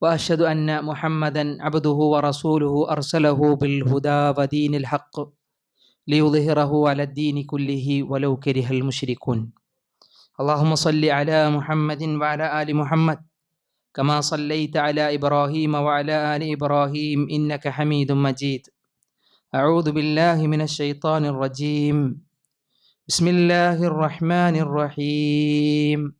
وأشهد أن محمدا عبده ورسوله أرسله بالهدى ودين الحق ليظهره على الدين كله ولو كره المشركون. اللهم صل على محمد وعلى آل محمد كما صليت على إبراهيم وعلى آل إبراهيم إنك حميد مجيد. أعوذ بالله من الشيطان الرجيم. بسم الله الرحمن الرحيم.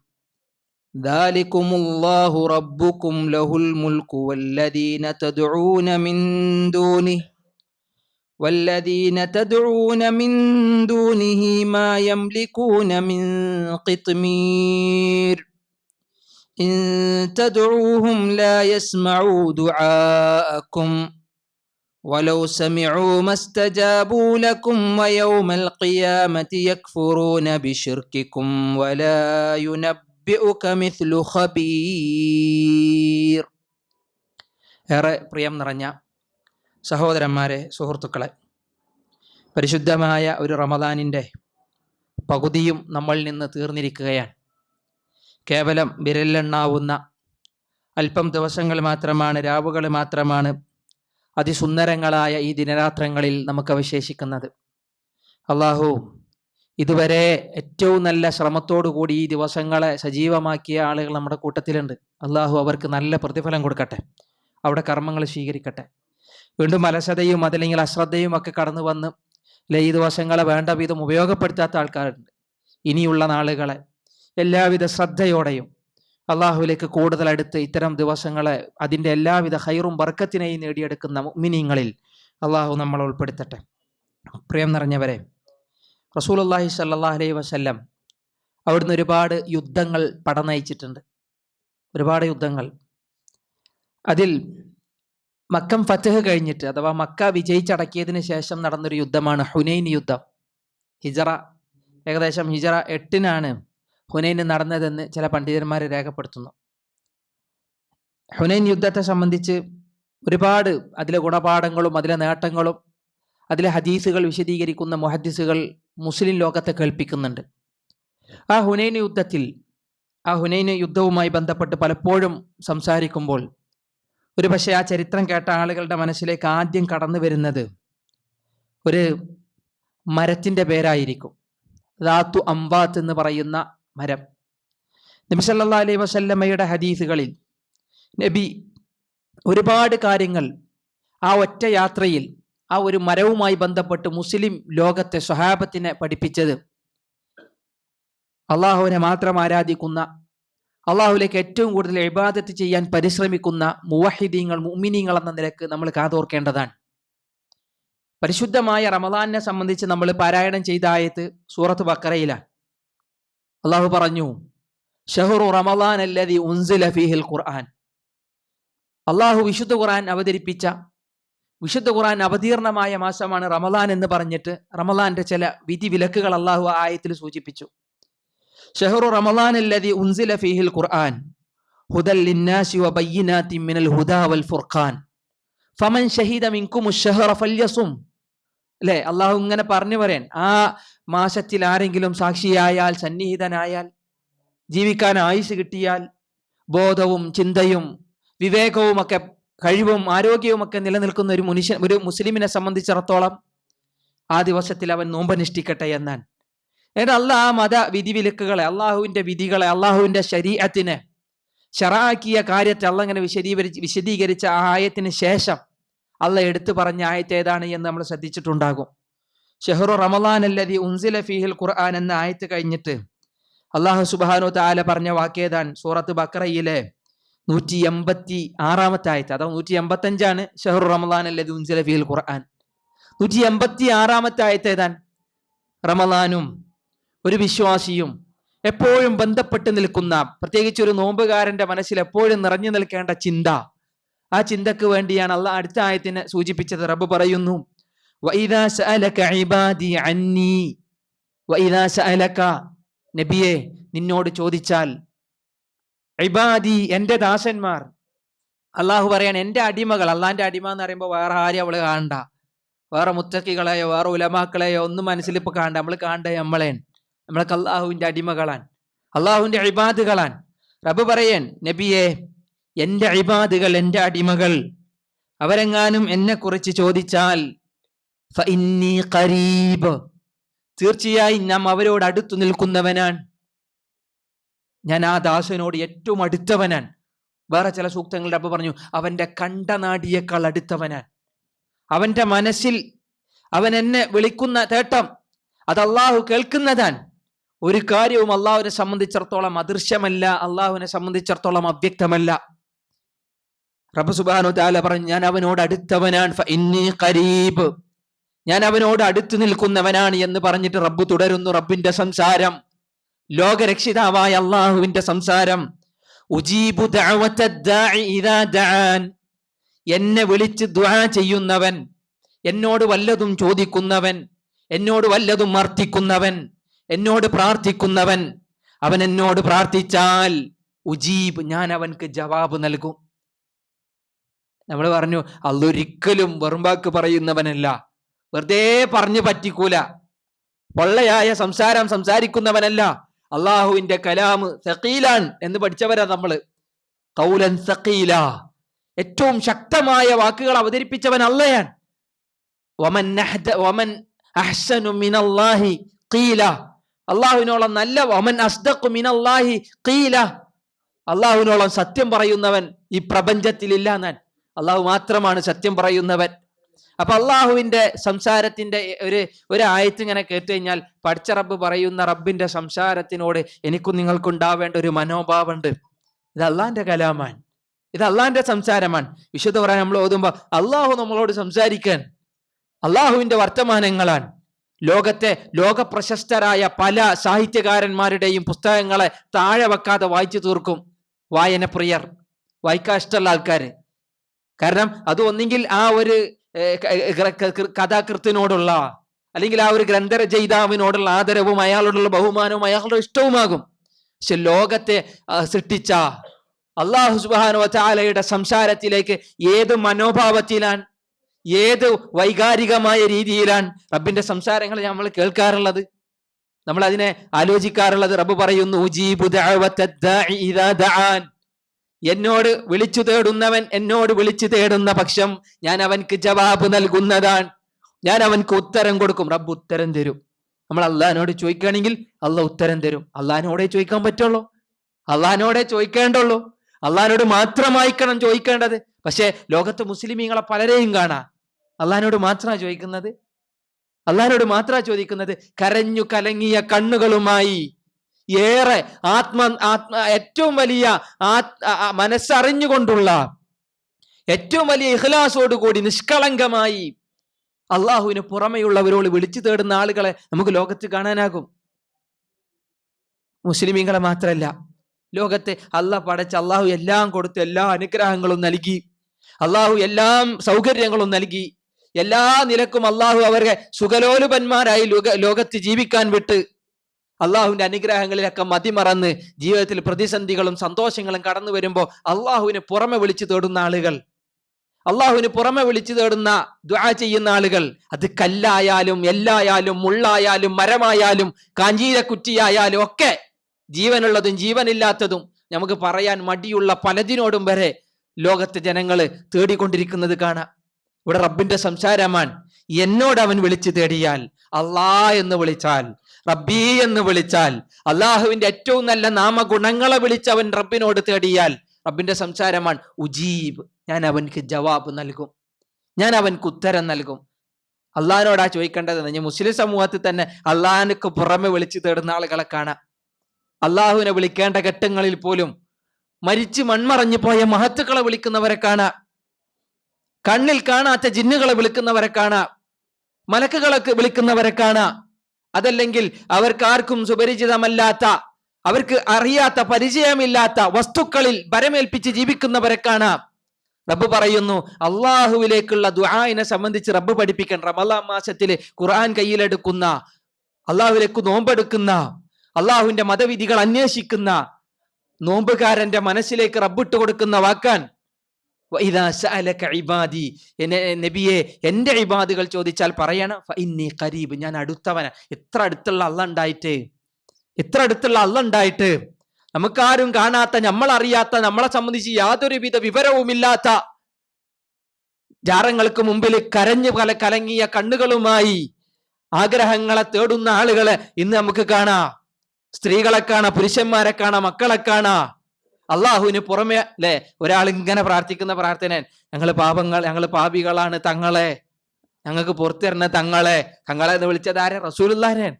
ذلكم الله ربكم له الملك والذين تدعون من دونه والذين تدعون من دونه ما يملكون من قطمير. إن تدعوهم لا يسمعوا دعاءكم ولو سمعوا ما استجابوا لكم ويوم القيامة يكفرون بشرككم ولا ينبئون ഖബീർ. ഏറെ പ്രിയം നിറഞ്ഞ സഹോദരന്മാരെ സുഹൃത്തുക്കളെ പരിശുദ്ധമായ ഒരു റമദാനിന്റെ പകുതിയും നമ്മളിൽ നിന്ന് തീർന്നിരിക്കുകയാണ്. കേവലം വിരലെണ്ണാവുന്ന അല്പം ദിവസങ്ങൾ മാത്രമാണ് രാവുകൾ മാത്രമാണ് അതിസുന്ദരങ്ങളായ ഈ ദിനരാത്രങ്ങളിൽ നമുക്ക് അവശേഷിക്കുന്നത് അള്ളാഹു ഇതുവരെ ഏറ്റവും നല്ല ശ്രമത്തോടു കൂടി ഈ ദിവസങ്ങളെ സജീവമാക്കിയ ആളുകൾ നമ്മുടെ കൂട്ടത്തിലുണ്ട്. അള്ളാഹു അവർക്ക് നല്ല പ്രതിഫലം കൊടുക്കട്ടെ. അവിടെ കർമ്മങ്ങൾ സ്വീകരിക്കട്ടെ. വീണ്ടും അലസതയും അതല്ലെങ്കിൽ അശ്രദ്ധയും ഒക്കെ കടന്നു വന്ന് അല്ലെ ഈ ദിവസങ്ങളെ വേണ്ട വിധം ഉപയോഗപ്പെടുത്താത്ത ആൾക്കാരുണ്ട്. ഇനിയുള്ള നാളുകളെ എല്ലാവിധ ശ്രദ്ധയോടെയും അള്ളാഹുവിലേക്ക് കൂടുതൽ അടുത്ത് ഇത്തരം ദിവസങ്ങളെ അതിന്റെ എല്ലാവിധ ഹൈറും ബർക്കത്തിനെയും നേടിയെടുക്കുന്ന മിനിങ്ങളിൽ അള്ളാഹു നമ്മൾ ഉൾപ്പെടുത്തട്ടെ. പ്രിയം നിറഞ്ഞവരെ റസൂലുള്ളാഹി സല്ലാ അലൈഹി വസല്ലം അവിടുന്ന് ഒരുപാട് യുദ്ധങ്ങൾ പടനയിച്ചിട്ടുണ്ട്. ഒരുപാട് യുദ്ധങ്ങൾ. അതിൽ മക്കം ഫത്തഹ് കഴിഞ്ഞിട്ട് അഥവാ മക്ക വിജയിച്ചടക്കിയതിന് ശേഷം നടന്നൊരു യുദ്ധമാണ് ഹുനൈൻ യുദ്ധം. ഹിജറ ഏകദേശം ഹിജറ എട്ടിനാണ് ഹുനൈൻ നടന്നതെന്ന് ചില പണ്ഡിതന്മാർ രേഖപ്പെടുത്തുന്നു. ഹുനൈൻ യുദ്ധത്തെ സംബന്ധിച്ച് ഒരുപാട് അതിലെ ഗുണപാഠങ്ങളും അതിലെ നേട്ടങ്ങളും അതിലെ ഹദീസുകൾ വിശദീകരിക്കുന്ന മുഹദ്ദിസുകൾ മുസ്ലിം ലോകത്തെ കേൾപ്പിക്കുന്നുണ്ട്. ആ ഹുനൈന യുദ്ധത്തിൽ ആ ഹുനൈന യുദ്ധവുമായി ബന്ധപ്പെട്ട് പലപ്പോഴും സംസാരിക്കുമ്പോൾ ഒരു പക്ഷേ ആ ചരിത്രം കേട്ട ആളുകളുടെ മനസ്സിലേക്ക് ആദ്യം കടന്നു വരുന്നത് ഒരു മരത്തിന്റെ പേരായിരിക്കും. ദാത്തു അംബാത്ത് എന്ന് പറയുന്ന മരം. നബി സല്ലാ അലൈഹി വസല്ലമ്മയുടെ ഹദീസുകളിൽ നബി ഒരുപാട് കാര്യങ്ങൾ ആ ഒറ്റ യാത്രയിൽ ആ ഒരു മരവുമായി ബന്ധപ്പെട്ട് മുസ്ലിം ലോകത്തെ സ്വഹാബത്തിനെ പഠിപ്പിച്ചത്. അള്ളാഹുവിനെ മാത്രം ആരാധിക്കുന്ന അള്ളാഹുലേക്ക് ഏറ്റവും കൂടുതൽ ഇബാദത്ത് ചെയ്യാൻ പരിശ്രമിക്കുന്ന മുവഹിദീങ്ങൾ മുമിനീങ്ങൾ എന്ന നിലയ്ക്ക് നമ്മൾ കാതോർക്കേണ്ടതാണ്. പരിശുദ്ധമായ റമദാനെ സംബന്ധിച്ച് നമ്മൾ പാരായണം ചെയ്ത ആയത്ത് സൂറത്ത് ബക്കറയിലാണ്. അള്ളാഹു പറഞ്ഞു ഷഹറു റമദാൻ അല്ലതി ഫീഹിൽ ഖുർആൻ. അള്ളാഹു വിശുദ്ധ ഖുർആൻ അവതരിപ്പിച്ച വിശുദ്ധ ഖുറാൻ അവതീർണമായ മാസമാണ് റമദാൻ എന്ന് പറഞ്ഞിട്ട് റമദാന്റെ ചില വിധി വിലക്കുകൾ അള്ളാഹു ആയത്തിൽ സൂചിപ്പിച്ചു. ഷഹറു റമദാൻ ഉൻസില ഫീഹിൽ ഖുർആൻ ഹുദൽ ലിന്നാസി വബയ്യിനാത്തി മിനൽ ഹുദാ വൽ ഫുർഖാൻ. ഫമൻ ഷഹീദ മിൻകും ഷഹറ ഫല്യസും. അല്ലേ? അള്ളാഹു ഇങ്ങനെ പറഞ്ഞു പറയാൻ ആ മാസത്തിൽ ആരെങ്കിലും സാക്ഷിയായാൽ സന്നിഹിതനായാൽ ജീവിക്കാൻ ആയുസ് കിട്ടിയാൽ ബോധവും ചിന്തയും വിവേകവും ഒക്കെ കഴിവും ആരോഗ്യവും ഒക്കെ നിലനിൽക്കുന്ന ഒരു മനുഷ്യൻ ഒരു മുസ്ലിമിനെ സംബന്ധിച്ചിടത്തോളം ആ ദിവസത്തിൽ അവൻ നോമ്പനുഷ്ഠിക്കട്ടെ എന്നാൻ എന്നിട്ട് അള്ളാഹ് ആ മത വിധിവിലക്കുകളെ അള്ളാഹുവിന്റെ വിധികളെ അള്ളാഹുവിന്റെ ശരീരത്തിന് ഷറാക്കിയ കാര്യത്തെ അള്ള ഇങ്ങനെ വിശദീകരിച്ച് വിശദീകരിച്ച ആ ആയത്തിന് ശേഷം അല്ല എടുത്തു പറഞ്ഞ ആയത്ത് ഏതാണ് എന്ന് നമ്മൾ ശ്രദ്ധിച്ചിട്ടുണ്ടാകും. ഷെഹറു റമലാൻ അല്ലതി ഉൻസില ഫീഹിൽ ഖുർആൻ എന്ന ആയത്ത് കഴിഞ്ഞിട്ട് അള്ളാഹു സുബാനു താല പറഞ്ഞ വാക്കേതാൻ സൂറത്ത് ബക്രയിലെ നൂറ്റി എൺപത്തി ആറാമത്തെ ആയത്ത് അഥവാ നൂറ്റി എൺപത്തി അഞ്ചാണ് ഷെഹറു റമദാൻ അല്ലതി ഉൻസില ഫീഹിൽ ഖുർആൻ. നൂറ്റി എൺപത്തി ആറാമത്തെ ആയത്ത് ഏതാൻ? റമദാനും ഒരു വിശ്വാസിയും എപ്പോഴും ബന്ധപ്പെട്ട് നിൽക്കുന്ന പ്രത്യേകിച്ച് ഒരു നോമ്പുകാരന്റെ മനസ്സിൽ എപ്പോഴും നിറഞ്ഞു നിൽക്കേണ്ട ചിന്ത. ആ ചിന്തക്ക് വേണ്ടിയാണ് അള്ളാഹ് അടുത്ത ആയത്തിന് സൂചിപ്പിച്ചത്. റബ്ബ് പറയുന്നു "വഇദാ സഅലക ഇബാദി അന്നീ വഇദാ സഅലക. നബിയെ നിന്നോട് ചോദിച്ചാൽ ഇബാദി എന്റെ ദാസന്മാർ. അള്ളാഹു പറയാൻ എന്റെ അടിമകൾ അള്ളാഹിന്റെ അടിമ എന്ന് പറയുമ്പോൾ വേറെ ആരും അവൾ കാണണ്ട. വേറെ മുത്തക്കികളെയോ വേറെ ഉലമാക്കളെയോ ഒന്നും മനസ്സിൽ ഇപ്പൊ കാണണ്ട. നമ്മൾ കാണണ്ട നമ്മളെ. നമ്മളൊക്കെ അള്ളാഹുവിന്റെ അടിമകളാൻ അള്ളാഹുവിന്റെ അഴിബാദുകളാൻ റബ്ബ് പറയൻ നബിയെ എന്റെ അഴിബാദുകൾ എന്റെ അടിമകൾ. അവരെങ്ങാനും എന്നെ കുറിച്ച് ചോദിച്ചാൽ തീർച്ചയായും നാം അവരോട് അടുത്തു നിൽക്കുന്നവനാൻ ഞാൻ ആ ദാസനോട് ഏറ്റവും അടുത്തവനാൻ. വേറെ ചില സൂക്തങ്ങളുടെ അപ്പം പറഞ്ഞു അവന്റെ കണ്ടനാടിയേക്കാൾ അടുത്തവനാൻ. അവന്റെ മനസ്സിൽ അവൻ എന്നെ വിളിക്കുന്ന തേട്ടം അത് അള്ളാഹു കേൾക്കുന്നതാൻ. ഒരു കാര്യവും അള്ളാഹുവിനെ സംബന്ധിച്ചിടത്തോളം അദൃശ്യമല്ല അള്ളാഹുവിനെ സംബന്ധിച്ചിടത്തോളം അവ്യക്തമല്ല. റബ്ബ് സുബാനു താല പറഞ്ഞു ഞാൻ അവനോട് അടുത്തവനാൻ കരീബ് ഞാൻ അവനോട് അടുത്തു നിൽക്കുന്നവനാണ് എന്ന് പറഞ്ഞിട്ട് റബ്ബ് തുടരുന്നു റബ്ബിന്റെ സംസാരം. ലോകരക്ഷിതാവായ അള്ളാഹുവിന്റെ സംസാരം ഉജീബു എന്നെ വിളിച്ച് ദുആ ചെയ്യുന്നവൻ എന്നോട് വല്ലതും ചോദിക്കുന്നവൻ എന്നോട് വല്ലതും അർത്ഥിക്കുന്നവൻ എന്നോട് പ്രാർത്ഥിക്കുന്നവൻ അവൻ എന്നോട് പ്രാർത്ഥിച്ചാൽ ഉജീബ് ഞാൻ അവൻക്ക് ജവാബ് നൽകും. നമ്മൾ പറഞ്ഞു അതൊരിക്കലും വെറുമ്പാക്ക് പറയുന്നവനല്ല വെറുതെ പറഞ്ഞു പറ്റിക്കൂല പൊള്ളയായ സംസാരം സംസാരിക്കുന്നവനല്ല അള്ളാഹുവിന്റെ കലാമ് സഖീലാൻ എന്ന് പഠിച്ചവരാ നമ്മൾ. കൗലൻ സഖീല. ഏറ്റവും ശക്തമായ വാക്കുകൾ അവതരിപ്പിച്ചവൻ അല്ലയാൻ മിനല്ലാഹി അള്ളാഹുവിനോളം നല്ല വമൻ അസ്ദഖു മിനല്ലാഹി ഖീല. അള്ളാഹുവിനോളം സത്യം പറയുന്നവൻ ഈ പ്രപഞ്ചത്തിലില്ല ഞാൻ അള്ളാഹു മാത്രമാണ് സത്യം പറയുന്നവൻ. അപ്പൊ അള്ളാഹുവിന്റെ സംസാരത്തിന്റെ ഒരു ഒരു ആയത്ത് ഇങ്ങനെ കേട്ട് കഴിഞ്ഞാൽ പഠിച്ച റബ്ബ് പറയുന്ന റബ്ബിന്റെ സംസാരത്തിനോട് എനിക്കും നിങ്ങൾക്കുണ്ടാവേണ്ട ഒരു മനോഭാവമുണ്ട്. ഇത് അള്ളാന്റെ കലാമാണ് ഇത് അള്ളാന്റെ സംസാരമാണ് വിശുദ്ധ പറയാൻ നമ്മൾ ഓതുമ്പോ അള്ളാഹു നമ്മളോട് സംസാരിക്കാൻ. അള്ളാഹുവിന്റെ വർത്തമാനങ്ങളാണ് ലോകത്തെ ലോകപ്രശസ്തരായ പല സാഹിത്യകാരന്മാരുടെയും പുസ്തകങ്ങളെ താഴെ വെക്കാതെ വായിച്ചു തീർക്കും. വായനപ്രിയർ. വായിക്കാൻ ഇഷ്ടമുള്ള ആൾക്കാര്. കാരണം അത് ഒന്നെങ്കിൽ ആ ഒരു കഥാകൃത്തിനോടുള്ള അല്ലെങ്കിൽ ആ ഒരു ഗ്രന്ഥരചയിതാവിനോടുള്ള ആദരവും അയാളോടുള്ള ബഹുമാനവും അയാളുടെ ഇഷ്ടവുമാകും. പക്ഷെ ലോകത്തെ സൃഷ്ടിച്ച അള്ളാഹു സുബാനോ ചാലയുടെ സംസാരത്തിലേക്ക് ഏത് മനോഭാവത്തിലാണ് ഏത് വൈകാരികമായ രീതിയിലാണ് റബ്ബിന്റെ സംസാരങ്ങൾ നമ്മൾ കേൾക്കാറുള്ളത്? നമ്മൾ അതിനെ ആലോചിക്കാറുള്ളത് റബ്ബ് പറയുന്നു എന്നോട് വിളിച്ചു തേടുന്നവൻ എന്നോട് വിളിച്ചു തേടുന്ന പക്ഷം ഞാൻ അവൻക്ക് ജവാബ് നൽകുന്നതാണ്. ഞാൻ അവൻക്ക് ഉത്തരം കൊടുക്കും. റബ്ബ് ഉത്തരം തരും. നമ്മൾ അള്ളഹാനോട് ചോദിക്കുകയാണെങ്കിൽ അള്ളാഹ് ഉത്തരം തരും. അള്ളഹാനോടെ ചോദിക്കാൻ പറ്റുള്ളൂ. അള്ളഹാനോടെ ചോദിക്കേണ്ടുള്ളൂ. അള്ളഹാനോട് മാത്രമായിക്കണം ചോദിക്കേണ്ടത്. പക്ഷേ ലോകത്ത് മുസ്ലിമീങ്ങളെ പലരെയും കാണാ. അള്ളഹാനോട് മാത്രമാണ് ചോദിക്കുന്നത്? അള്ളഹാനോട് മാത്രമാണ് ചോദിക്കുന്നത്? കരഞ്ഞു കലങ്ങിയ കണ്ണുകളുമായി. ഏറെ ആത്മ ആത്മ ഏറ്റവും വലിയ മനസ്സറിഞ്ഞുകൊണ്ടുള്ള ഏറ്റവും വലിയ ഇഹ്ലാസോട് കൂടി നിഷ്കളങ്കമായി അള്ളാഹുവിന് പുറമെയുള്ളവരോട് വിളിച്ചു തേടുന്ന ആളുകളെ നമുക്ക് ലോകത്ത് കാണാനാകും. മുസ്ലിമീങ്ങളെ മാത്രമല്ല ലോകത്തെ അള്ളാഹ് പടച്ച് അള്ളാഹു എല്ലാം കൊടുത്ത് എല്ലാ അനുഗ്രഹങ്ങളും നൽകി അള്ളാഹു എല്ലാം സൗകര്യങ്ങളും നൽകി എല്ലാ നിലക്കും അള്ളാഹു അവരെ സുഖലോലുപന്മാരായി ലോക ലോകത്ത് ജീവിക്കാൻ വിട്ട് അള്ളാഹുവിന്റെ അനുഗ്രഹങ്ങളിലൊക്കെ മതിമറന്ന് ജീവിതത്തിൽ പ്രതിസന്ധികളും സന്തോഷങ്ങളും കടന്നു വരുമ്പോൾ അള്ളാഹുവിന് പുറമെ വിളിച്ചു തേടുന്ന ആളുകൾ. അള്ളാഹുവിന് പുറമെ വിളിച്ചു തേടുന്ന ദ്വാ ചെയ്യുന്ന ആളുകൾ. അത് കല്ലായാലും എല്ലായാലും മുള്ളായാലും മരമായാലും കാഞ്ചീരക്കുറ്റിയായാലും ഒക്കെ ജീവനുള്ളതും ജീവനില്ലാത്തതും നമുക്ക് പറയാൻ മടിയുള്ള പലതിനോടും വരെ ലോകത്തെ ജനങ്ങൾ തേടിക്കൊണ്ടിരിക്കുന്നത് കാണാം. ഇവിടെ റബ്ബിന്റെ സംസാരമാൻ എന്നോട് അവൻ വിളിച്ചു തേടിയാൽ അള്ളാ എന്ന് വിളിച്ചാൽ റബ്ബി എന്ന് വിളിച്ചാൽ അള്ളാഹുവിന്റെ ഏറ്റവും നല്ല നാമഗുണങ്ങളെ വിളിച്ച് അവൻ റബ്ബിനോട് തേടിയാൽ റബ്ബിന്റെ സംസാരമാണ് ഉജീബ്. ഞാൻ അവൻക്ക് ജവാബ് നൽകും. ഞാൻ അവൻക്ക് ഉത്തരം നൽകും. അള്ളഹാനോടാ ചോദിക്കേണ്ടത് ഞാൻ മുസ്ലിം സമൂഹത്തിൽ തന്നെ അള്ളഹാനക്ക് പുറമെ വിളിച്ചു തേടുന്ന ആളുകളെ കാണാം. അള്ളാഹുവിനെ വിളിക്കേണ്ട ഘട്ടങ്ങളിൽ പോലും മരിച്ച് മൺമറഞ്ഞു പോയ മഹത്തുക്കളെ വിളിക്കുന്നവരെ കാണാം. കണ്ണിൽ കാണാത്ത ജിന്നുകളെ വിളിക്കുന്നവരെ കാണാം. മലക്കുകളൊക്കെ വിളിക്കുന്നവരെ കാണാം. അതല്ലെങ്കിൽ അവർക്കാർക്കും സുപരിചിതമല്ലാത്ത അവർക്ക് അറിയാത്ത പരിചയമില്ലാത്ത വസ്തുക്കളിൽ ഭരമേൽപ്പിച്ച് ജീവിക്കുന്നവരെ റബ്ബ് പറയുന്നു അള്ളാഹുവിലേക്കുള്ള ദുആനെ സംബന്ധിച്ച് റബ്ബ് പഠിപ്പിക്കാൻ റമലാം മാസത്തിൽ ഖുർആൻ കയ്യിലെടുക്കുന്ന അള്ളാഹുലേക്ക് നോമ്പെടുക്കുന്ന അള്ളാഹുവിന്റെ മതവിധികൾ അന്വേഷിക്കുന്ന നോമ്പുകാരന്റെ മനസ്സിലേക്ക് റബ്ബിട്ട് കൊടുക്കുന്ന വാക്കാൻ ഇബാദി. നബിയെ എന്റെ ഇബാദുകൾ ചോദിച്ചാൽ പറയണം ഇന്നീ കരീബ് ഞാൻ അടുത്തവന. എത്ര അടുത്തുള്ള അള്ള ഉണ്ടായിട്ട്? എത്ര അടുത്തുള്ള അള്ള ഉണ്ടായിട്ട്? നമുക്കാരും കാണാത്ത നമ്മൾ അറിയാത്ത നമ്മളെ സംബന്ധിച്ച് യാതൊരുവിധ വിവരവുമില്ലാത്ത ജാരങ്ങൾക്ക് മുമ്പിൽ കരഞ്ഞു കല കലങ്ങിയ കണ്ണുകളുമായി ആഗ്രഹങ്ങളെ തേടുന്ന ആളുകളെ ഇന്ന് നമുക്ക് കാണാം. സ്ത്രീകളെ കാണാം പുരുഷന്മാരെ കാണാം മക്കളെ കാണാം. അള്ളാഹുവിന് പുറമെ അല്ലെ? ഒരാൾ ഇങ്ങനെ പ്രാർത്ഥിക്കുന്ന പ്രാർത്ഥന ഞങ്ങൾ പാപങ്ങൾ ഞങ്ങൾ പാപികളാണ് തങ്ങളെ. ഞങ്ങൾക്ക് പുറത്തിരുന്ന തങ്ങളെ. തങ്ങളെ എന്ന് വിളിച്ചത് ആരെ? റസൂലുല്ലാരൻ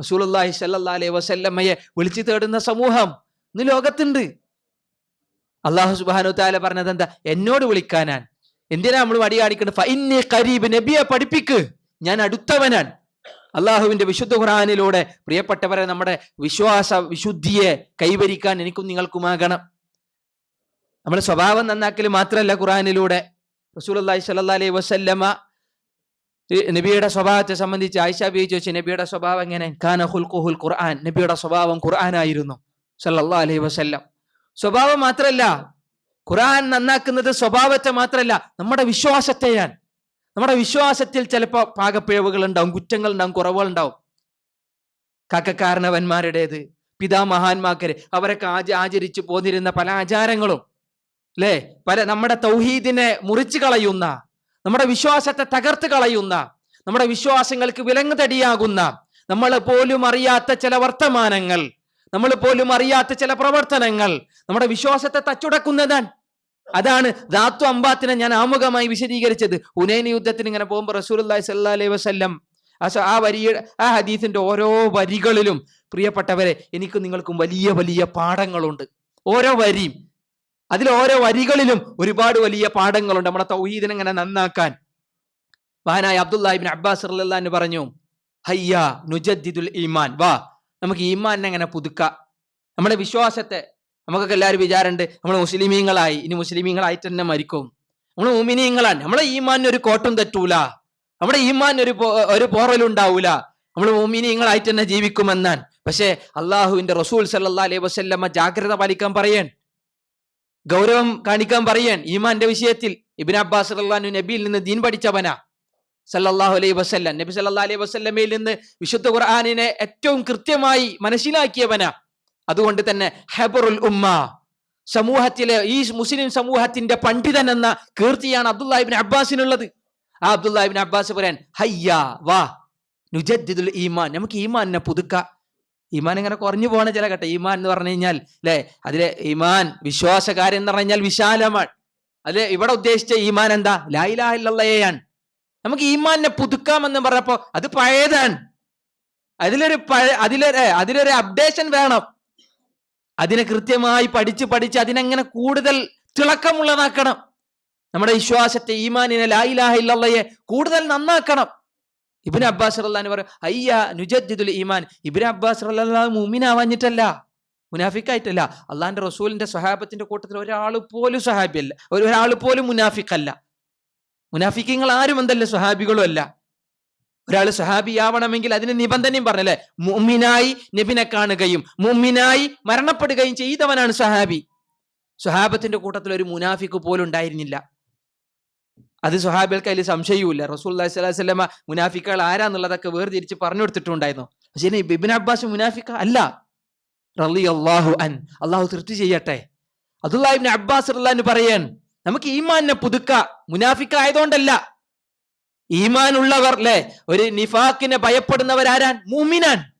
റസൂലുല്ലാഹി അലൈഹി വസല്ലമ്മയെ വിളിച്ചു തേടുന്ന സമൂഹം ഇന്ന് ലോകത്തുണ്ട്. അള്ളാഹു സുബാനു താല പറഞ്ഞത് എന്താ? എന്നോട് വിളിക്കാനാൻ എന്തിനാ നമ്മൾ വടി കാണിക്കുന്നത് ഫൈന്നി കരീബ് നബിയെ പഠിപ്പിക്ക്. ഞാൻ അടുത്തവനാൻ അള്ളാഹുവിന്റെ വിശുദ്ധ ഖുറാനിലൂടെ പ്രിയപ്പെട്ടവരെ നമ്മുടെ വിശ്വാസ വിശുദ്ധിയെ കൈവരിക്കാൻ എനിക്കും നിങ്ങൾക്കുമാകണം. നമ്മുടെ സ്വഭാവം നന്നാക്കൽ മാത്രമല്ല ഖുറാനിലൂടെ റസൂൽ അള്ളാഹി സല്ലാ അലൈഹി വസല്ലമ നബിയുടെ സ്വഭാവത്തെ സംബന്ധിച്ച് ആയിഷ ബി ചോദിച്ചു നബിയുടെ സ്വഭാവം എങ്ങനെ? ഖാന ഹുൽഖുഹുൽ ഖുർആൻ. നബിയുടെ സ്വഭാവം ഖുർആനായിരുന്നു സല്ലാ അലൈഹി വസല്ലം. സ്വഭാവം മാത്രമല്ല ഖുർആൻ നന്നാക്കുന്നത് സ്വഭാവത്തെ മാത്രമല്ല നമ്മുടെ വിശ്വാസത്തെയാണ്. നമ്മുടെ വിശ്വാസത്തിൽ ചിലപ്പോൾ പാകപ്പിഴവുകൾ ഉണ്ടാവും കുറ്റങ്ങൾ ഉണ്ടാവും കുറവുകൾ ഉണ്ടാവും പിതാ പിതാമഹാന്മാക്കര് അവരൊക്കെ ആച ആചരിച്ചു പോന്നിരുന്ന പല ആചാരങ്ങളും അല്ലേ പല നമ്മുടെ തൗഹീദിനെ മുറിച്ചു കളയുന്ന നമ്മുടെ വിശ്വാസത്തെ തകർത്ത് കളയുന്ന നമ്മുടെ വിശ്വാസങ്ങൾക്ക് വിലങ്ങ് തടിയാകുന്ന നമ്മൾ പോലും അറിയാത്ത ചില വർത്തമാനങ്ങൾ നമ്മൾ പോലും അറിയാത്ത ചില പ്രവർത്തനങ്ങൾ നമ്മുടെ വിശ്വാസത്തെ തച്ചുടക്കുന്നതാണ് അതാണ് ധാത്തു അമ്പാത്തിനെ ഞാൻ ആമുഖമായി വിശദീകരിച്ചത്. ഹുനൈൻ യുദ്ധത്തിന് ഇങ്ങനെ പോകുമ്പോൾ റസൂലി സല്ലാ അലൈഹി വസ്ല്ലം ആ വരി ആ വരിയുടെ ആ ഹദീസിന്റെ ഓരോ വരികളിലും പ്രിയപ്പെട്ടവരെ എനിക്കും നിങ്ങൾക്കും വലിയ വലിയ പാഠങ്ങളുണ്ട്. ഓരോ വരിയും. അതിൽ ഓരോ വരികളിലും ഒരുപാട് വലിയ പാഠങ്ങളുണ്ട്. നമ്മുടെ തൗഹീദിനെ ഇങ്ങനെ നന്നാക്കാൻ. മഹാനായ അബ്ദുല്ലാഹിബിൻ അബ്ബാസ് റല്ലാന്ന് പറഞ്ഞു ഹയ്യ നുജദ്ദിദുൽ ഈമാൻ. വാ നമുക്ക് ഈമാനെ അങ്ങനെ പുതുക്ക. നമ്മുടെ വിശ്വാസത്തെ നമുക്കൊക്കെ എല്ലാവരും വിചാരമുണ്ട് നമ്മൾ മുസ്ലിമീങ്ങളായി ഇനി മുസ്ലിമീങ്ങളായിട്ട് തന്നെ മരിക്കും. നമ്മൾ മൂമിനീങ്ങളാണ്. നമ്മളെ ഈമാനിന് ഒരു കോട്ടം തെറ്റൂല. നമ്മുടെ ഈമാൻ ഒരു ഒരു പോറലുണ്ടാവൂല നമ്മൾ മുമിനീങ്ങളായിട്ട് തന്നെ ജീവിക്കുമെന്നാൻ പക്ഷേ അള്ളാഹുവിന്റെ റസൂൽ സല്ലാ അലൈഹി വസ്ല്ലമ്മ ജാഗ്രത പാലിക്കാൻ പറയൻ. ഗൗരവം കാണിക്കാൻ പറയൻ. ഈമാന്റെ വിഷയത്തിൽ ഇബിൻ അബ്ബാസ് നബിയിൽ നിന്ന് ദീൻ പഠിച്ചവനാ. സല്ലാഹു അലൈഹി വസല്ലം. നബി സല്ലാ അലൈഹി വസ്ല്ലമയിൽ നിന്ന് വിശുദ്ധ ഖുർആാനിനെ ഏറ്റവും കൃത്യമായി മനസ്സിലാക്കിയവനാ. അതുകൊണ്ട് തന്നെ ഹെബറുൽ ഉമ്മ സമൂഹത്തിലെ ഈ മുസ്ലിം സമൂഹത്തിന്റെ പണ്ഡിതൻ എന്ന കീർത്തിയാണ് അബ്ദുല്ലാഹിബിൻ അബ്ബാസിനുള്ളത്. ആ അബ്ദുല്ലാഹിബിൻ അബ്ബാസ് പറയാൻ ഹയ്യ വാ നുജദ്ദിദുൽ ഈമാൻ. നമുക്ക് ഈമാനെ പുതുക്ക. ഈമാൻ ഇങ്ങനെ കുറഞ്ഞു പോകണ ചില ഘട്ടം. ഈമാൻ എന്ന് പറഞ്ഞു കഴിഞ്ഞാൽ അല്ലെ അതിലെ ഈമാൻ വിശ്വാസകാര്യം എന്ന് പറഞ്ഞു കഴിഞ്ഞാൽ വിശാലമാണ്. അല്ലെ ഇവിടെ ഉദ്ദേശിച്ച ഈമാൻ എന്താ? ലായിലാഹില്ലയാണ് നമുക്ക് ഈമാനെ പുതുക്കാമെന്ന് പറഞ്ഞപ്പോ അത് പഴയതാണ്. അതിലൊരു പഴ അതിലൊരു അതിലൊരു അപ്ഡേഷൻ വേണം. അതിനെ കൃത്യമായി പഠിച്ച് പഠിച്ച് അതിനെങ്ങനെ കൂടുതൽ തിളക്കമുള്ളതാക്കണം. നമ്മുടെ വിശ്വാസത്തെ ഈമാനിനെ ലായിലാഹ ഇല്ലയെ കൂടുതൽ നന്നാക്കണം. ഇബിൻ അബ്ബാസ് റല്ലാന്ന് പറയും അയ്യ നുജദ്ദിദുൽ ഈമാൻ. ഇബിൻ അബ്ബാസ് റല്ലാ മുമിനാവാഞ്ഞിട്ടല്ല മുനാഫിക്കായിട്ടല്ല. അള്ളാഹിന്റെ റസൂലിന്റെ സഹാബത്തിന്റെ കൂട്ടത്തിൽ ഒരാൾ പോലും സഹാബിയല്ല ഒരു ഒരാൾ പോലും മുനാഫിക്കല്ല. മുനാഫിക്കങ്ങൾ ആരും എന്തല്ല സഹാബികളും അല്ല. ഒരാൾ സ്വഹാബിയാവണമെങ്കിൽ അതിന് നിബന്ധനയും പറഞ്ഞല്ലേ? മുമ്മിനായി നബിനെ കാണുകയും മുമ്മിനായി മരണപ്പെടുകയും ചെയ്തവനാണ് സഹാബി സുഹാബത്തിന്റെ കൂട്ടത്തിൽ ഒരു മുനാഫിക്ക് പോലും ഉണ്ടായിരുന്നില്ല. അത് സുഹാബികൾക്ക് അതിൽ സംശയവുമില്ല. റസൂൽ അലൈഹി സ്വലാഹു വല്ലമ മുനാഫിക്കുകൾ ആരാന്നുള്ളതൊക്കെ വേർതിരിച്ച് പറഞ്ഞു കൊടുത്തിട്ടുണ്ടായിരുന്നു പക്ഷേ ബിബിൻ അബ്ബാസ് മുനാഫിക്ക അല്ല. റലി അള്ളാഹു അൻ. അള്ളാഹു തൃപ്തി ചെയ്യട്ടെ. അബ്ദുല്ലാഹിബിൻ അബ്ബാസ് റല്ലാന്ന് പറയാൻ നമുക്ക് ഈമാനെ പുതുക്ക. മുനാഫിക്ക ആയതുകൊണ്ടല്ല ഈമാൻ ഉള്ളവർ അല്ലെ ഒരു നിഫാക്കിനെ ഭയപ്പെടുന്നവർ ആരാൻ മുമിനാൻ.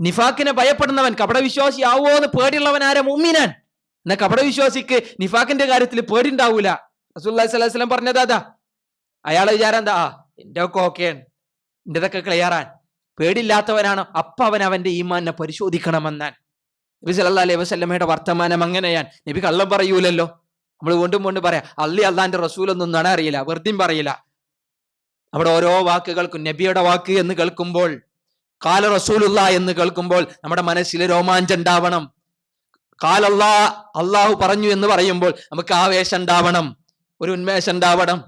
നിഫാക്കിനെ ഭയപ്പെടുന്നവൻ കപടവിശ്വാസി ആവോ എന്ന് പേടിയുള്ളവൻ ആരാ? മുമ്മിനാൻ എന്നാ കപടവിശ്വാസിക്ക് നിഫാക്കിന്റെ കാര്യത്തിൽ പേടി ഉണ്ടാവൂല റസൂല്ലി സ്വലം പറഞ്ഞത് അതാ. അയാളെ വിചാരം എന്താ? ആ എന്റെ ഒക്കെ ഓക്കെയാണ്. എന്റെതൊക്കെ ക്ലിയറാൻ പേടില്ലാത്തവനാണ് അപ്പൊ അവൻ അവന്റെ ഈമാനെ പരിശോധിക്കണമെന്നാൻ നബി സല്ലല്ലാഹു അലൈഹി വസല്ലമയുടെ വർത്തമാനം അങ്ങനെയാണ്. നബി കള്ളം പറയൂലല്ലോ. നമ്മൾ വീണ്ടും വീണ്ടും പറയാം. അള്ളി അള്ളാന്റെ റസൂലൊന്നും നട അറിയില്ല. വെറുതെയും പറയില്ല. അവിടെ ഓരോ വാക്കുകൾക്കും നബിയുടെ വാക്ക് എന്ന് കേൾക്കുമ്പോൾ കാല റസൂലുള്ള എന്ന് കേൾക്കുമ്പോൾ നമ്മുടെ മനസ്സിൽ രോമാഞ്ചം ഉണ്ടാവണം. കാലല്ലാ അള്ളാഹു പറഞ്ഞു എന്ന് പറയുമ്പോൾ നമുക്ക് ആവേശം ഉണ്ടാവണം ഒരു ഉന്മേഷം ഉണ്ടാവണം.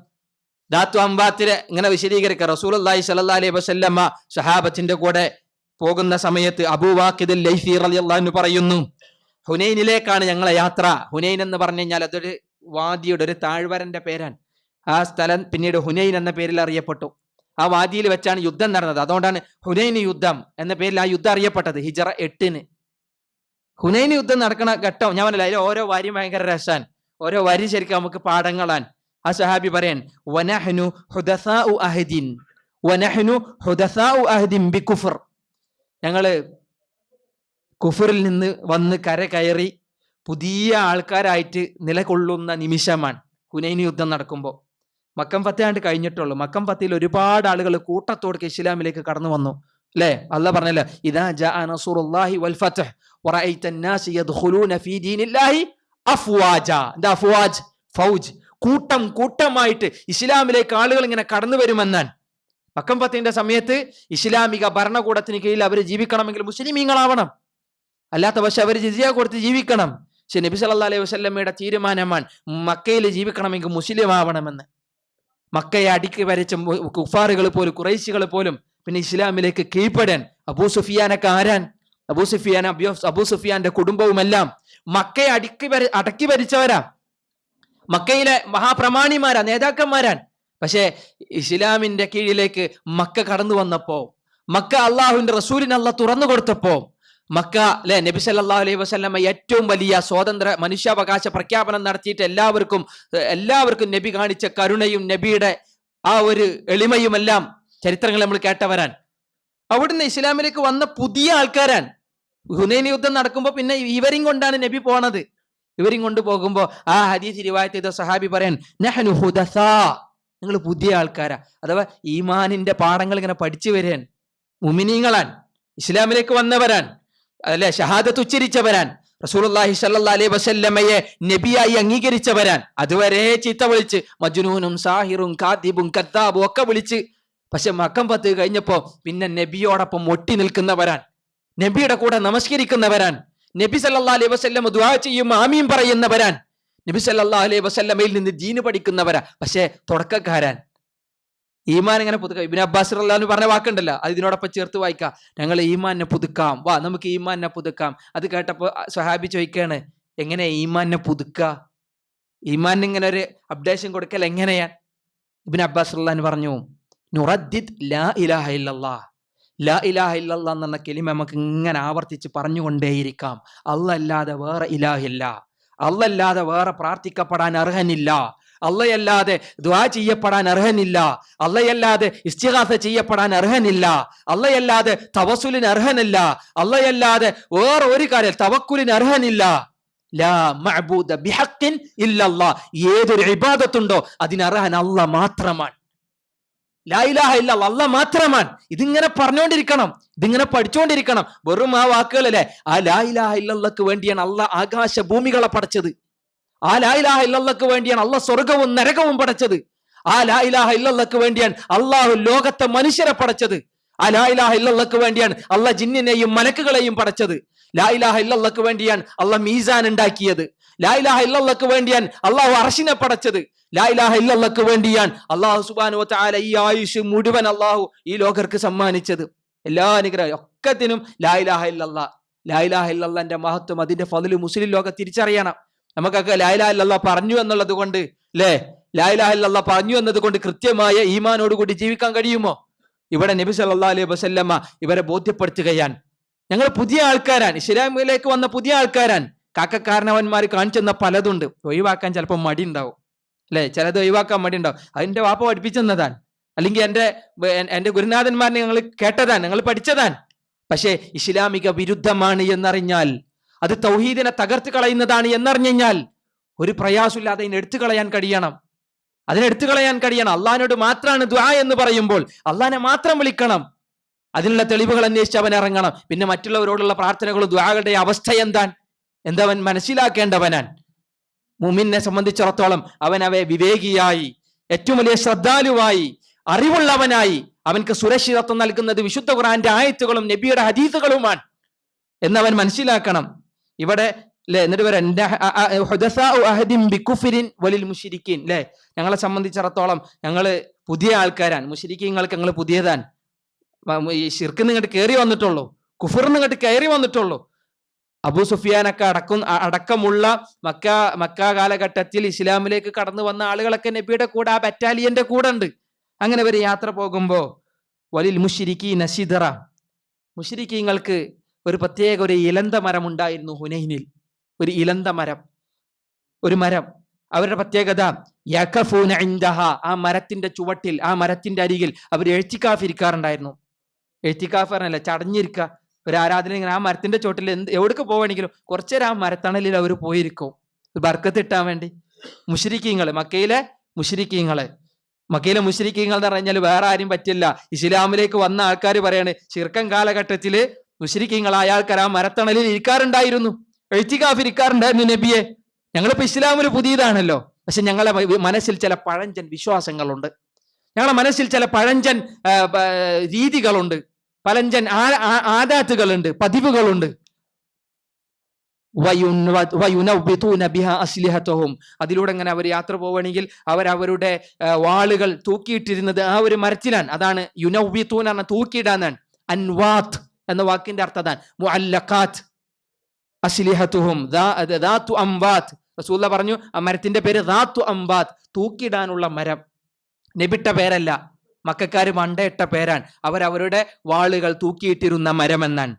ദാത്തു അമ്പാത്തിരെ ഇങ്ങനെ വിശദീകരിക്കുക. റസൂൽ അള്ളാഹി സല്ലാ അലൈഹി വസല്ലമ്മ ഷഹാബത്തിന്റെ കൂടെ പോകുന്ന സമയത്ത് അബൂവാക്കിദ് ലൈഫി റളിയല്ലാഹു പറയുന്നു ഹുനൈനിലേക്കാണ് ഞങ്ങളെ യാത്ര. ഹുനൈൻ എന്ന് പറഞ്ഞു കഴിഞ്ഞാൽ അതൊരു വാദിയുടെ ഒരു താഴ്വരന്റെ പേരാണ്. ആ സ്ഥലം പിന്നീട് ഹുനൈൻ എന്ന പേരിൽ അറിയപ്പെട്ടു. ആ വാദിയിൽ വെച്ചാണ് യുദ്ധം നടന്നത്. അതുകൊണ്ടാണ് ഹുനൈൻ യുദ്ധം എന്ന പേരിൽ ആ യുദ്ധം അറിയപ്പെട്ടത് ഹിജറ എട്ടിന്. ഹുനൈൻ യുദ്ധം നടക്കണ ഘട്ടം ഞാൻ പറഞ്ഞില്ല അതിൽ ഓരോ വരിയും ഭയങ്കര രസാൻ ഓരോ വരി ശരിക്കും നമുക്ക് പാഠങ്ങളാൻ ആ സഹാബി പറയാൻ അഹദിൻ ഞങ്ങൾ കുഫറിൽ നിന്ന് വന്ന് കര കയറി പുതിയ ആൾക്കാരായിട്ട് നിലകൊള്ളുന്ന നിമിഷമാണ് ഹുനൈൻ യുദ്ധം നടക്കുമ്പോൾ. മക്കം ഫത്തയാണ്ട് കഴിഞ്ഞിട്ടുള്ളൂ മക്കം ഫത്തയിൽ ഒരുപാട് ആളുകൾ കൂട്ടത്തോടെ ഇസ്ലാമിലേക്ക് കടന്നു വന്നു അല്ലേ അല്ല പറഞ്ഞല്ലോ ഇതാ ജാ നസൂറുല്ലാഹി വൽ ഫത്ഹ് വറഅയ്ത الناس يدخلون في دين الله അഫ്വാജ എന്താ അഫ്വാജ് ഫൗജ് കൂട്ടം കൂട്ടമായിട്ട് ഇസ്ലാമിലേക്ക് ആളുകൾ ഇങ്ങനെ കടന്നു വരുമെന്നാണ് മക്കം ഫത്തിന്റെ സമയത്ത് ഇസ്ലാമിക ഭരണകൂടത്തിന് കീഴിൽ അവർ ജീവിക്കണമെങ്കിൽ മുസ്ലിമീങ്ങളാവണം അല്ലാത്ത പക്ഷെ അവർ ജിസിയ കൊടുത്ത് ജീവിക്കണം പക്ഷെ നബി സല്ലല്ലാഹു അലൈഹി വസല്ലമയുടെ തീരുമാനമാണ് മക്കയിൽ ജീവിക്കണമെങ്കിൽ മുസ്ലിം ആവണമെന്ന് മക്കയെ അടുക്കി വരച്ച കുഫാറുകൾ പോലും കുറേശികൾ പോലും പിന്നെ ഇസ്ലാമിലേക്ക് കീഴ്പ്പെടാൻ അബൂ സുഫിയാനൊക്കെ ആരാൻ? അബൂ സുഫിയാൻ അബൂ സുഫിയാന്റെ കുടുംബവുമെല്ലാം മക്കയെ അടുക്കി വര അടക്കി ഭരിച്ചവരാ. മക്കയിലെ മഹാപ്രമാണിമാരാ നേതാക്കന്മാരാൻ. പക്ഷേ ഇസ്ലാമിന്റെ കീഴിലേക്ക് മക്ക കടന്നു വന്നപ്പോ മക്ക അള്ളാഹുവിന്റെ റസൂലിന് അള്ള തുറന്നു കൊടുത്തപ്പോ മക്ക അല്ലെ? നബി സല്ലാ അലൈഹി വസ്ലമ ഏറ്റവും വലിയ സ്വാതന്ത്ര്യ മനുഷ്യാവകാശ പ്രഖ്യാപനം നടത്തിയിട്ട് എല്ലാവർക്കും എല്ലാവർക്കും നബി കാണിച്ച കരുണയും നബിയുടെ ആ ഒരു എളിമയുമെല്ലാം ചരിത്രങ്ങൾ നമ്മൾ കേട്ടവരാൻ അവിടുന്ന് ഇസ്ലാമിലേക്ക് വന്ന പുതിയ ആൾക്കാരാൻ ഹുനൈൻ യുദ്ധം നടക്കുമ്പോൾ പിന്നെ ഇവരും കൊണ്ടാണ് നബി പോണത്. ഇവരും കൊണ്ട് പോകുമ്പോൾ ആ ഹദീസ് റിവായത്ത് ചെയ്ത സഹാബി പറയാൻ നിങ്ങൾ പുതിയ ആൾക്കാരാ. അഥവാ ഈമാനിന്റെ പാഠങ്ങൾ ഇങ്ങനെ പഠിച്ചു വരാൻ മുമിനീങ്ങളാൻ ഇസ്ലാമിലേക്ക് വന്നവരാൻ അല്ലെ ഷഹാദത്ത് ഉച്ചരിച്ചവരാൻ റസൂലുള്ളാഹി സ്വല്ലല്ലാഹി അലൈഹി വസല്ലമയെ നബിയായി അംഗീകരിച്ചവരാൻ അതുവരെ ചീത്ത വിളിച്ച് മജ്നൂനും സാഹിറും കാദിബും കദ്ദാബും ഒക്കെ വിളിച്ച്. പക്ഷെ മക്കം പത്ത് കഴിഞ്ഞപ്പോ പിന്നെ നബിയോടൊപ്പം ഒട്ടി നിൽക്കുന്നവരാൻ നബിയുടെ കൂടെ നമസ്കരിക്കുന്നവരാൻ നബി സല്ലാ അലൈ വസല്ലമ ദുവാ ചെയ്യും ആമീൻ പറയുന്നവരാൻ നബി സല്ലാ അലൈ വസല്ലമയിൽ നിന്ന് ജീന് പഠിക്കുന്നവരാ. പക്ഷെ തുടക്കക്കാരാൻ ഈമാൻ ഇങ്ങനെ പുതുക്കാം? ഇബിൻ അബ്ബാസ് അല്ലാന്ന് പറഞ്ഞ വാക്കുണ്ടല്ലോ. അത് ഇതിനോടൊപ്പം ചേർത്ത് വായിക്കാം. ഞങ്ങൾ ഈമാനെ പുതുക്കാം. വാ നമുക്ക് ഈമാനെ പുതുക്കാം. അത് കേട്ടപ്പോൾ സഹാബി ചോദിക്കാണ് എങ്ങനെ ഈമാനെ പുതുക്കുക ഈമാൻ ഇങ്ങനെ ഒരു അപ്ഡേഷൻ കൊടുക്കൽ എങ്ങനെയാ? ഇബിൻ അബ്ബാസ് അല്ലാന്ന് പറഞ്ഞു നുറദ്ദിദ് ലാ ഇലാഹ ഇല്ലല്ലാ ലാ ഇലാഹ ഇല്ലല്ലാ എന്ന കെലിമ നമുക്ക് ഇങ്ങനെ ആവർത്തിച്ച് പറഞ്ഞുകൊണ്ടേയിരിക്കാം. അല്ലല്ലാതെ വേറെ ഇലാഹില്ല. അല്ലല്ലാതെ വേറെ പ്രാർത്ഥിക്കപ്പെടാൻ അർഹനില്ല. അല്ലയല്ലാതെ ദ്വാ ചെയ്യപ്പെടാൻ അർഹനില്ല. അള്ളയല്ലാതെ ഇസ്തിഹാസ ചെയ്യപ്പെടാൻ അർഹനില്ല. അള്ളയല്ലാതെ തവസുലിന് അർഹനല്ല. അള്ളയല്ലാതെ വേറെ ഒരു കാര്യം തവക്കുലിന് അർഹനില്ല. ഏതൊരു ഇബാദത്തുണ്ടോ അതിന് അർഹൻ അല്ല മാത്രമാണ്. ലായിലാഹ ഇല്ല അല്ല മാത്രമാണ്. ഇതിങ്ങനെ പറഞ്ഞുകൊണ്ടിരിക്കണം ഇതിങ്ങനെ പഠിച്ചുകൊണ്ടിരിക്കണം വെറും ആ വാക്കുകളല്ലേ ആ ലായിലാഹ ഇല്ലക്ക് വേണ്ടിയാണ് അല്ല ആകാശ ഭൂമികളെ പടച്ചത്. ആ ലായിലാഹ ഇല്ലക്ക് വേണ്ടിയാണ് അള്ളാഹ് സ്വർഗവും നരകവും പടച്ചത്. ആ ലായിലാഹ ഇല്ലക്ക് വേണ്ടിയാണ് അള്ളാഹു ലോകത്തെ മനുഷ്യരെ പടച്ചത്. ആ ലായിലാഹ ഇല്ലക്ക് വേണ്ടിയാണ് അള്ളാഹ് ജിന്നിനെയും മലക്കുകളെയും പടച്ചത്. ലായിലാഹ ഇല്ലക്ക് വേണ്ടിയാണ് അള്ളാഹ് മീസാൻ ഉണ്ടാക്കിയത്. ലായിലാഹ ഇല്ലക്ക് വേണ്ടിയാണ് അള്ളാഹു അർഷിനെ പടച്ചത്. ലായിലാഹ ഇല്ലക്ക് വേണ്ടിയാണ് അള്ളാഹു സുബാനു താല ഈ ആയുഷ് മുഴുവൻ അള്ളാഹു ഈ ലോകർക്ക് സമ്മാനിച്ചത്. എല്ലാ അനുഗ്രഹം ഒക്കത്തിനും ലായിലാഹ ഇലാഹ ലായിലാഹ ഇല്ലാന്റെ മഹത്വം അതിന്റെ ഫതിൽ മുസ്ലിം ലോകം തിരിച്ചറിയണം. നമുക്കൊക്കെ ലാ ഇലാഹ പറഞ്ഞു എന്നുള്ളത് കൊണ്ട് അല്ലേ ലാ ഇലാഹ പറഞ്ഞു എന്നത് കൊണ്ട് കൃത്യമായ ഈമാനോടുകൂടി ജീവിക്കാൻ കഴിയുമോ? ഇവിടെ നബി സല്ലാ അലൈഹി വസല്ലമ ഇവരെ ബോധ്യപ്പെടുത്തുകയാണ്. ഞങ്ങൾ പുതിയ ആൾക്കാരാണ്. ഇസ്ലാമിലേക്ക് വന്ന പുതിയ ആൾക്കാരാൻ കാക്കക്കാരനവന്മാർ കാണിച്ചെന്ന പലതുണ്ട്. ഒഴിവാക്കാൻ ചിലപ്പോൾ മടി ഉണ്ടാവും അല്ലെ ചിലത് ഒഴിവാക്കാൻ മടി ഉണ്ടാവും അതിന്റെ വാപ്പ പഠിപ്പിച്ചെന്നതാണ് അല്ലെങ്കിൽ എന്റെ എന്റെ ഗുരുനാഥന്മാരെ ഞങ്ങൾ കേട്ടതാൻ ഞങ്ങൾ പഠിച്ചതാൻ പക്ഷേ ഇസ്ലാമിക വിരുദ്ധമാണ് എന്നറിഞ്ഞാൽ അത് തൗഹീദിനെ തകർത്ത് കളയുന്നതാണ് എന്നറിഞ്ഞാൽ ഒരു പ്രയാസമില്ലാതെ അതിനെ എടുത്തു കളയാൻ കഴിയണം. അതിനെടുത്തു കളയാൻ കഴിയണം. അള്ളഹാനോട് മാത്രമാണ് ദ്വാ എന്ന് പറയുമ്പോൾ അള്ളഹാനെ മാത്രം വിളിക്കണം. അതിനുള്ള തെളിവുകൾ അന്വേഷിച്ച് അവൻ ഇറങ്ങണം. പിന്നെ മറ്റുള്ളവരോടുള്ള പ്രാർത്ഥനകളും ദ്വാകളുടെ അവസ്ഥ എന്താൻ എന്തവൻ മനസ്സിലാക്കേണ്ടവനാൻ? മുമിനെ സംബന്ധിച്ചിടത്തോളം അവൻ അവയെ വിവേകിയായി ഏറ്റവും വലിയ ശ്രദ്ധാലുവായി അറിവുള്ളവനായി അവൻക്ക് സുരക്ഷിതത്വം നൽകുന്നത് വിശുദ്ധ ഖുറാന്റെ ആയത്തുകളും നബിയുടെ ഹദീസുകളുമാണ്. എന്നവൻ മനസ്സിലാക്കണം. ഇവിടെ അല്ലെ എന്നിട്ട് വരാം വലിൽ മുഷിരിക്കീൻ ല്ലേ? ഞങ്ങളെ സംബന്ധിച്ചിടത്തോളം ഞങ്ങൾ പുതിയ ആൾക്കാരാണ്. മുഷിരിക്കീങ്ങൾക്ക് ഞങ്ങൾ പുതിയതാണ്. ഈ ഷിർക്ക് ഇങ്ങോട്ട് കയറി വന്നിട്ടുള്ളൂ. കുഫറിന് ഇങ്ങോട്ട് കയറി വന്നിട്ടുള്ളൂ. അബൂ സുഫിയാനൊക്കെ അടക്കം അടക്കമുള്ള മക്ക മക്ക കാലഘട്ടത്തിൽ ഇസ്ലാമിലേക്ക് കടന്നു വന്ന ആളുകളൊക്കെ നബിയുടെ കൂടെ ആ ബറ്റാലിയന്റെ കൂടെ ഉണ്ട്. അങ്ങനെ ഒരു യാത്ര പോകുമ്പോ വലിൽ മുഷിരിക്കി നസിദറ മുഷിരിക്കീങ്ങൾക്ക് ഒരു പ്രത്യേക ഒരു ഇലന്ത മരം ഉണ്ടായിരുന്നു ഹുനൈനിൽ. ഒരു ഇലന്ത മരം. ഒരു മരം. അവരുടെ പ്രത്യേകത യഖഫൂന ആ മരത്തിന്റെ ചുവട്ടിൽ ആ മരത്തിന്റെ അരികിൽ അവർ എഴുത്തിക്കാഫ് ഇരിക്കാറുണ്ടായിരുന്നു. എഴുത്തിക്കാഫ് പറഞ്ഞല്ല ചടഞ്ഞിരിക്കുക ഒരു ആരാധന ഇങ്ങനെ ആ മരത്തിന്റെ ചുവട്ടിൽ എന്ത് എവിടേക്ക് പോവുകയാണെങ്കിലും കുറച്ചേരം ആ മരത്തണലിൽ അവർ പോയിരിക്കും. ഒരു ബർക്കത്ത് ഇട്ടാൻ വേണ്ടി. മുഷരിക്കീങ്ങൾ മക്കയിലെ മുഷരിക്കീങ്ങൾ മക്കയിലെ മുഷരിക്കീങ്ങൾ എന്ന് പറഞ്ഞാൽ വേറെ ആരും പറ്റില്ല. ഇസ്ലാമിലേക്ക് വന്ന ആൾക്കാർ പറയാണ് ചെറുക്കൻ കാലഘട്ടത്തിൽ മുഷരിക്കീങ്ങളായ ആൾക്കാർ ആ മരത്തണലിൽ ഇരിക്കാറുണ്ടായിരുന്നു. എഴുത്തിക്കാഫ് ഇരിക്കാറുണ്ടായിരുന്നു നബിയെ. ഞങ്ങളിപ്പോ ഇസ്ലാമിൽ പുതിയതാണല്ലോ. പക്ഷെ ഞങ്ങളെ മനസ്സിൽ ചില പഴഞ്ചൻ വിശ്വാസങ്ങളുണ്ട്. ഞങ്ങളുടെ മനസ്സിൽ ചില പഴഞ്ചൻ രീതികളുണ്ട്. പഴഞ്ചൻ ആദാത്തുകളുണ്ട് പതിവുകളുണ്ട്. അതിലൂടെ അങ്ങനെ അവർ യാത്ര പോവുകയാണെങ്കിൽ അവരവരുടെ വാളുകൾ തൂക്കിയിട്ടിരുന്നത് ആ ഒരു മരത്തിലാണ്. അതാണ് യുനൌബിത്തൂൻ എന്ന തൂക്കിയിടാന്നാണ് അൻവാത്ത്. എന്ന വാക്കിന്റെ അർത്ഥം മുഅല്ലഖാത്ത്. റസൂല്ല പറഞ്ഞു ആ മരത്തിന്റെ പേര് ദാത്തു അംവാത്ത്. തൂക്കിടാനുള്ള മരം. നബിട്ട പേരല്ല. മക്കാർ മണ്ടയിട്ട പേരാണ്. അവരവരുടെ വാളുകൾ തൂക്കിയിട്ടിരുന്ന മരമെന്നാണ്.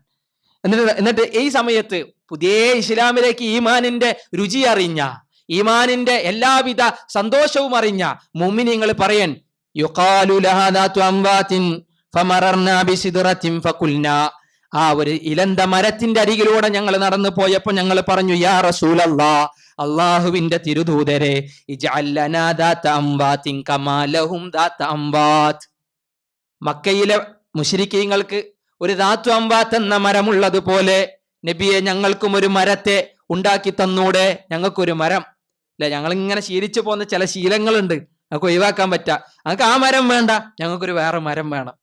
എന്നിട്ട് എന്നിട്ട് ഈ സമയത്ത് പുതിയ ഇസ്ലാമിലേക്ക് ഈമാനിന്റെ രുചി അറിഞ്ഞ ഈമാനിന്റെ എല്ലാവിധ സന്തോഷവും അറിഞ്ഞ മുമ്മിനിങ്ങൾ പറയൻ യുഖാലു ലഹാദാത്തു അംവാത്തിൻ ഫമറർനാ ബിസിദ്റത്തിൻ ഫഖുൽനാ. ആ ഒരു ഇലന്ത മരത്തിന്റെ അരികിലൂടെ ഞങ്ങൾ നടന്നു പോയപ്പോ ഞങ്ങൾ പറഞ്ഞു യാ റസൂലല്ലാ അള്ളാഹുവിന്റെ തിരുദൂതരെ മക്കയിലെ മുശ്രിക്കീങ്ങൾക്ക് ഒരു ദാത്തു അംബാത്ത് എന്ന മരമുള്ളതുപോലെ നബിയെ ഞങ്ങൾക്കും ഒരു മരത്തെ ഉണ്ടാക്കി തന്നൂടെ ഞങ്ങൾക്കൊരു മരം. അല്ലെ ഞങ്ങൾ ഇങ്ങനെ ശീലിച്ചു പോകുന്ന ചില ശീലങ്ങളുണ്ട്. ഞങ്ങൾക്ക് ഒഴിവാക്കാൻ പറ്റാ. ഞങ്ങൾക്ക് ആ മരം വേണ്ട ഞങ്ങൾക്കൊരു വേറെ മരം വേണം.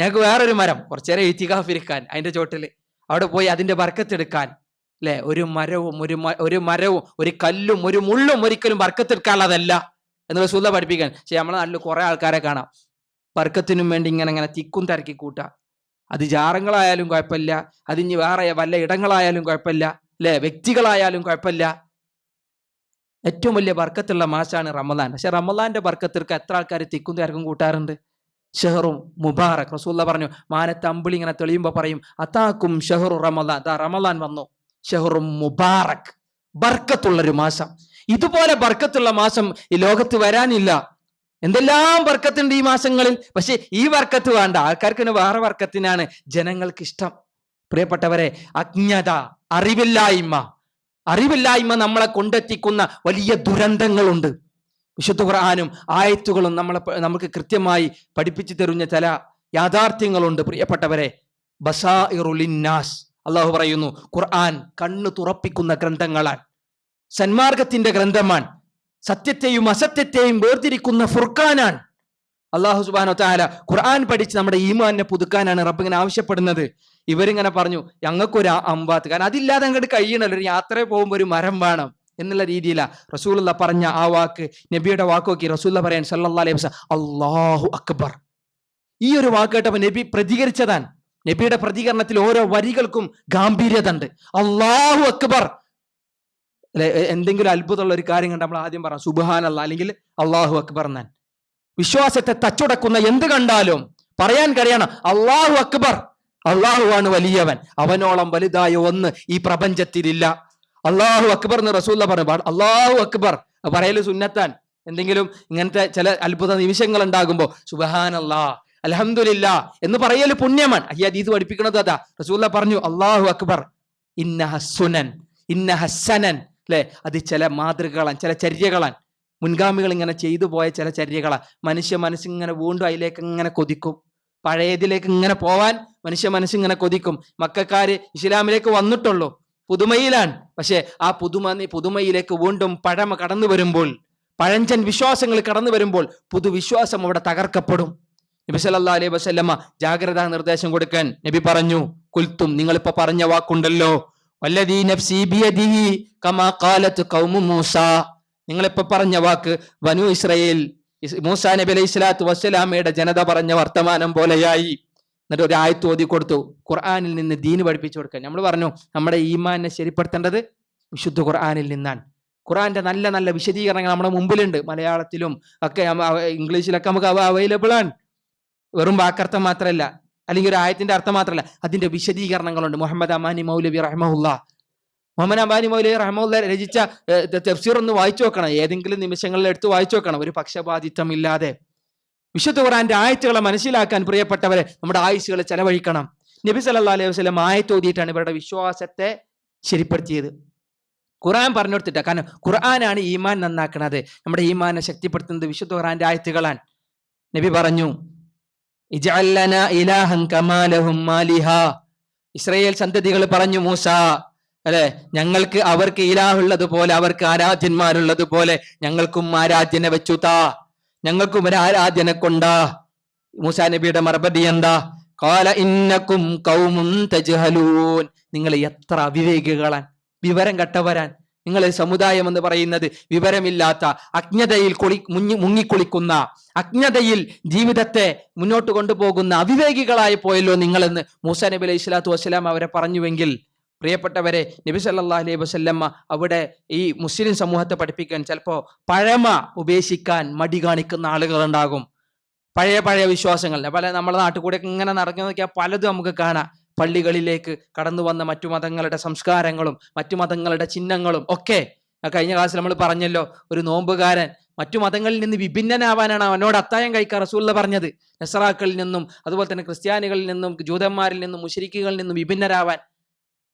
ഞങ്ങൾക്ക് വേറൊരു മരം കുറച്ചേരം എഴുത്തികാഫിരിക്കാൻ അതിന്റെ ചോട്ടിൽ. അവിടെ പോയി അതിന്റെ ബർക്കത്തെടുക്കാൻ അല്ലെ ഒരു മരവും ഒരു ഒരു മരവും ഒരു കല്ലും ഒരു മുള്ളും ഒരിക്കലും ബർക്കത്തെടുക്കാനുള്ളതല്ല എന്ന് റസൂല പഠിപ്പിക്കാൻ. പക്ഷെ നമ്മളെ നാട്ടിൽ കുറേ ആൾക്കാരെ കാണാം. ബർക്കത്തിനും വേണ്ടി ഇങ്ങനെ ഇങ്ങനെ തിക്കും തിരക്കി കൂട്ടാം. അത് ജാറങ്ങളായാലും കുഴപ്പമില്ല. അത് ഇനി വേറെ വല്ല ഇടങ്ങളായാലും കുഴപ്പമില്ല. അല്ലെ വ്യക്തികളായാലും കുഴപ്പമില്ല. ഏറ്റവും വലിയ ബർക്കത്തുള്ള മാസമാണ് റമദാൻ. പക്ഷെ റമദാന്റെ വർക്കത്തിൽക്ക് എത്ര ആൾക്കാർ തിക്കും തിരക്കും കൂട്ടാറുണ്ട്? ഷെഹറും മുബാറക്. റസൂല്ല പറഞ്ഞു മാനത്തെ അമ്പിളി ഇങ്ങനെ തെളിയുമ്പോൾ പറയും അതാക്കും ഷെഹറു റമദാൻ. ദാ റമദാൻ വന്നു. ഷെഹറും മുബാറക്. ബർക്കത്തുള്ളൊരു മാസം. ഇതുപോലെ ബർക്കത്തുള്ള മാസം ഈ ലോകത്ത് വരാനില്ല. എന്തെല്ലാം ബർക്കത്തുണ്ട് ഈ മാസങ്ങളിൽ? പക്ഷെ ഈ വർക്കത്ത് വേണ്ട. ആൾക്കാർക്ക് വേറെ വർക്കത്തിനാണ് ജനങ്ങൾക്ക് ഇഷ്ടം. പ്രിയപ്പെട്ടവരെ അജ്ഞത അറിവില്ലായ്മ. അറിവില്ലായ്മ നമ്മളെ കൊണ്ടെത്തിക്കുന്ന വലിയ ദുരന്തങ്ങളുണ്ട്. വിശുദ്ധ ഖുർആാനും ആയത്തുകളും നമ്മളെ നമുക്ക് കൃത്യമായി പഠിപ്പിച്ചു തരുന്ന ചില യാഥാർത്ഥ്യങ്ങളുണ്ട് പ്രിയപ്പെട്ടവരെ. ബസാ ഇറുലിന്നാസ് അള്ളാഹു പറയുന്നു ഖുർആൻ കണ്ണു തുറപ്പിക്കുന്ന ഗ്രന്ഥങ്ങളാണ് സന്മാർഗത്തിന്റെ ഗ്രന്ഥമാണ് സത്യത്തെയും അസത്യത്തെയും വേർതിരിക്കുന്ന ഫുർഖാനാണ് അള്ളാഹു സുബാനോ താല ഖുർആൻ പഠിച്ച് നമ്മുടെ ഈമാനെ പുതുക്കാനാണ് റബ്ബ് ഇങ്ങനെ ആവശ്യപ്പെടുന്നത്. ഇവരിങ്ങനെ പറഞ്ഞു ഞങ്ങൾക്കൊരു അമ്പാത്ത് കാരണം അതില്ലാതെ അങ്ങോട്ട് കഴിയണല്ലോ ഒരു യാത്ര പോകുമ്പോൾ ഒരു മരം വേണം. എന്നുള്ള രീതിയിലാ റസൂലുള്ള പറഞ്ഞ ആ വാക്ക് നബിയുടെ വാക്കോക്കി റസൂല പറയാൻ സല്ലാ അലൈഹി അള്ളാഹു അക്ബർ. ഈ ഒരു വാക്ക് നബി പ്രതികരിച്ചതാണ്. നബിയുടെ പ്രതികരണത്തിൽ ഓരോ വരികൾക്കും ഗാംഭീര്യത ഉണ്ട് അള്ളാഹു അക്ബർ എന്തെങ്കിലും അത്ഭുതമുള്ള ഒരു കാര്യം കണ്ട് നമ്മൾ ആദ്യം പറയാം സുബാൻ അല്ല അല്ലെങ്കിൽ അള്ളാഹു അക്ബർ എന്നാൻ വിശ്വാസത്തെ തച്ചുടക്കുന്ന എന്ത് കണ്ടാലും പറയാൻ കഴിയണം അള്ളാഹു അക്ബർ. അള്ളാഹുവാണ് വലിയവൻ അവനോളം വലുതായ ഒന്ന് ഈ പ്രപഞ്ചത്തിലില്ല. അള്ളാഹു അക്ബർ എന്ന് റസൂല്ല പറഞ്ഞു അള്ളാഹു അക്ബർ പറയൽ സുന്നത്താൻ. എന്തെങ്കിലും ഇങ്ങനത്തെ ചില അത്ഭുത നിമിഷങ്ങൾ ഉണ്ടാകുമ്പോ സുബഹാൻ അല്ലാ അലഹമില്ല എന്ന് പറയൽ പുണ്യമാണ്. അയ്യ അതീത് പഠിപ്പിക്കണത് അതാ. റസൂല്ല പറഞ്ഞു അള്ളാഹു അക്ബർ ഇന്ന ഹസുനൻ ഇന്ന ഹസനൻ അല്ലെ അത് ചില മാതൃകളാൻ ചില ചര്യകളാൻ മുൻഗാമികൾ ഇങ്ങനെ ചെയ്തു പോയ ചില ചര്യകളാ മനുഷ്യ മനസ്സിങ്ങനെ വീണ്ടും അതിലേക്ക് ഇങ്ങനെ കൊതിക്കും. പഴയതിലേക്ക് ഇങ്ങനെ പോവാൻ മനുഷ്യ മനസ്സിങ്ങനെ കൊതിക്കും. മക്കാര് ഇസ്ലാമിലേക്ക് വന്നിട്ടുള്ളൂ. പുതുമയിലാണ്. പക്ഷേ ആ പുതുമ പുതുമയിലേക്ക് വീണ്ടും പഴമ കടന്നു വരുമ്പോൾ പഴഞ്ചൻ വിശ്വാസങ്ങൾ കടന്നു വരുമ്പോൾ പുതുവിശ്വാസം അവിടെ തകർക്കപ്പെടും. നബി സല്ലാ അലൈഹി വസല്ലമ ജാഗ്രതാ നിർദ്ദേശം കൊടുക്കാൻ നബി പറഞ്ഞു കുൽത്തും നിങ്ങളിപ്പോ പറഞ്ഞ വാക്കുണ്ടല്ലോ നഫ്സി കമാ മൂസ. നിങ്ങളിപ്പോ പറഞ്ഞ വാക്ക് വനു ഇസ്രയേൽ മൂസാ നബി അലൈഹി സ്വലാത്തു വസ്സലാമയുടെ ജനത പറഞ്ഞ വർത്തമാനം പോലെയായി. എന്നിട്ട് ഒരു ആയത്ത് ഓതി കൊടുത്തു ഖുർആാനിൽ നിന്ന് ദീന് പഠിപ്പിച്ചു കൊടുക്കുക. നമ്മൾ പറഞ്ഞു നമ്മുടെ ഈമാനെ ശരിപ്പെടുത്തേണ്ടത് വിശുദ്ധ ഖുർആാനിൽ നിന്നാണ്. ഖുർആന്റെ നല്ല നല്ല വിശദീകരണങ്ങൾ നമ്മുടെ മുമ്പിലുണ്ട്. മലയാളത്തിലും ഒക്കെ ഇംഗ്ലീഷിലൊക്കെ നമുക്ക് അവ അവൈലബിൾ ആണ്. വെറും വാക്കർത്ഥം മാത്രമല്ല അല്ലെങ്കിൽ ഒരു ആയത്തിന്റെ അർത്ഥം മാത്രമല്ല അതിന്റെ വിശദീകരണങ്ങളുണ്ട്. മുഹമ്മദ് അമാനി മൗലവി റഹ്മുല്ല മുഹമ്മദ് അമാനി മൗലവി റഹ്മുല്ല രചിച്ച തഫ്സീർ ഒന്ന് വായിച്ചു നോക്കണം. ഏതെങ്കിലും നിമിഷങ്ങളിൽ എടുത്ത് വായിച്ചു നോക്കണം. ഒരു പക്ഷപാതിത്വം ഇല്ലാതെ വിശുദ്ധ ഖുറാന്റെ ആയത്തുകളെ മനസ്സിലാക്കാൻ പ്രിയപ്പെട്ടവരെ നമ്മുടെ ആയുസുകളെ ചെലവഴിക്കണം. നബി സല്ലാ അലൈഹി വസ്ലം ആയത്ത് ഓതിയിട്ടാണ് ഇവരുടെ വിശ്വാസത്തെ ശരിപ്പെടുത്തിയത്. ഖുർആൻ പറഞ്ഞു കൊടുത്തിട്ട കാരണം ഖുർആനാണ് ഈമാൻ നന്നാക്കുന്നത് നമ്മുടെ ഈമാനെ ശക്തിപ്പെടുത്തുന്നത് വിശുദ്ധ ഖുർആന്റെ ആയത്തുകളാണ്. നബി പറഞ്ഞു ഇസ്രായേൽ സന്തതികൾ പറഞ്ഞു മൂസ അല്ലെ? ഞങ്ങൾക്ക് അവർക്ക് ഇലാഹുള്ളത് പോലെ അവർക്ക് ആരാധ്യന്മാരുള്ളത് പോലെ ഞങ്ങൾക്കും ആരാധ്യനെ വെച്ചു താ ഞങ്ങൾക്കും ഒരു ആരാധന കൊണ്ടാ. മൂസാ നബിയുടെ മറുപടി എന്താ? കാല ഇന്നക്കും കൗമും തജഹലൂൻ. നിങ്ങൾ എത്ര അവിവേകികളാൻ വിവരം കെട്ടവരാൻ. നിങ്ങൾ സമുദായം എന്ന് പറയുന്നത് വിവരമില്ലാത്ത അജ്ഞതയിൽ കുളി മുങ്ങി മുങ്ങിക്കുളിക്കുന്ന അജ്ഞതയിൽ ജീവിതത്തെ മുന്നോട്ട് കൊണ്ടുപോകുന്ന അവിവേകികളായി പോയല്ലോ നിങ്ങളെന്ന് മൂസ നബി അലൈഹി സ്വലാത്തു വസ്സലാം അവരെ പറഞ്ഞുവെങ്കിൽ പ്രിയപ്പെട്ടവരെ നബി സല്ലല്ലാഹു അലൈഹി വസല്ലമ്മ അവിടെ ഈ മുസ്ലിം സമൂഹത്തെ പഠിപ്പിക്കാൻ ചിലപ്പോൾ പഴമ ഉപേക്ഷിക്കാൻ മടി കാണിക്കുന്ന ആളുകളുണ്ടാകും. പഴയ പഴയ വിശ്വാസങ്ങൾ. പല നമ്മുടെ നാട്ടിൽ കൂടെ ഇങ്ങനെ നടന്നു നോക്കിയാൽ പലതും നമുക്ക് കാണാം. പള്ളികളിലേക്ക് കടന്നു വന്ന മറ്റു മതങ്ങളുടെ സംസ്കാരങ്ങളും മറ്റു മതങ്ങളുടെ ചിഹ്നങ്ങളും ഒക്കെ. കഴിഞ്ഞ ക്ലാസ്സിൽ നമ്മൾ പറഞ്ഞല്ലോ ഒരു നോമ്പുകാരൻ മറ്റു മതങ്ങളിൽ നിന്ന് വിഭിന്നനാവാനാണ് അവനോട് അത്തായം കഴിക്കാൻ റസൂല്ല പറഞ്ഞത്. നസറാക്കളിൽ നിന്നും അതുപോലെ തന്നെ ക്രിസ്ത്യാനികളിൽ നിന്നും ജൂതന്മാരിൽ നിന്നും മുഷരിക്കുകളിൽ നിന്നും വിഭിന്നരാവാൻ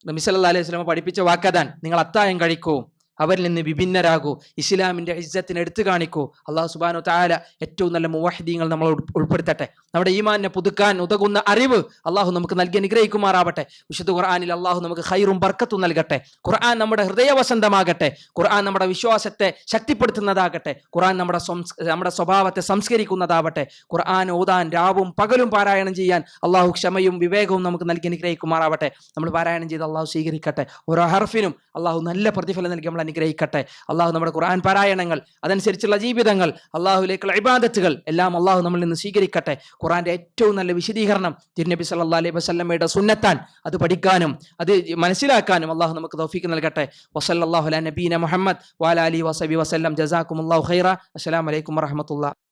നബി സല്ലല്ലാഹു അലൈഹി സ്വലമ പഠിപ്പിച്ച വാക്കതാൻ നിങ്ങൾ അത്തായം കഴിക്കൂ. അവരിൽ നിന്ന് വിഭിന്നരാകൂ. ഇസ്ലാമിന്റെ ഇജ്ജത്തിന് എടുത്തു കാണിക്കൂ. അള്ളാഹു സുബാനു താല ഏറ്റവും നല്ല മുവാഹിദീങ്ങൾ നമ്മൾ ഉൾ- ഉൾപ്പെടുത്തട്ടെ. നമ്മുടെ ഈമാനെ പുതുക്കാൻ ഉതകുന്ന അറിവ് അള്ളാഹു നമുക്ക് നൽകി അനുഗ്രഹിക്കുമാറാവട്ടെ. വിശുദ്ധ ഖുർആാനിൽ അള്ളാഹു നമുക്ക് ഹൈറും ബർക്കത്തും നൽകട്ടെ. ഖുർആൻ നമ്മുടെ ഹൃദയവസന്തമാകട്ടെ. ഖുർആൻ നമ്മുടെ വിശ്വാസത്തെ ശക്തിപ്പെടുത്തുന്നതാകട്ടെ. ഖുർആൻ നമ്മുടെ നമ്മുടെ സ്വഭാവത്തെ സംസ്കരിക്കുന്നതാവട്ടെ. ഖുർആൻ ഓതാൻ രാവും പകലും പാരായണം ചെയ്യാൻ അള്ളാഹു ക്ഷമയും വിവേകവും നമുക്ക് നൽകി അനുഗ്രഹിക്കുമാറാവട്ടെ. നമ്മൾ പാരായണം ചെയ്ത് അള്ളാഹു സ്വീകരിക്കട്ടെ. ഓരോ ഹർഫിനും അള്ളാഹു നല്ല പ്രതിഫലം നൽകി നമ്മൾ അനുഗ്രഹിക്കട്ടെ. അള്ളാഹു നമ്മുടെ ഖുർആൻ പാരായണങ്ങൾ അതനുസരിച്ചുള്ള ജീവിതങ്ങൾ അള്ളാഹുലേക്കുള്ള ഇബാദത്തുകൾ എല്ലാം അള്ളാഹു നമ്മളിൽ നിന്ന് സ്വീകരിക്കട്ടെ. ഖുറാന്റെ ഏറ്റവും നല്ല വിശദീകരണം തിരുനബി സല്ലാ അലൈഹി വസല്ലമയുടെ സുന്നത്താൻ അത് പഠിക്കാനും അത് മനസ്സിലാക്കാനും അള്ളാഹു നമുക്ക് തൗഫീക്ക് നൽകട്ടെ. വസല്ലല്ലാഹു അലാ നബീന മുഹമ്മദ് വാല അലി വസബി ജസാക്കും അള്ളാഹു ഖൈറ. അസ്സലാമു അലൈക്കും വറഹ്മത്തുള്ളാഹി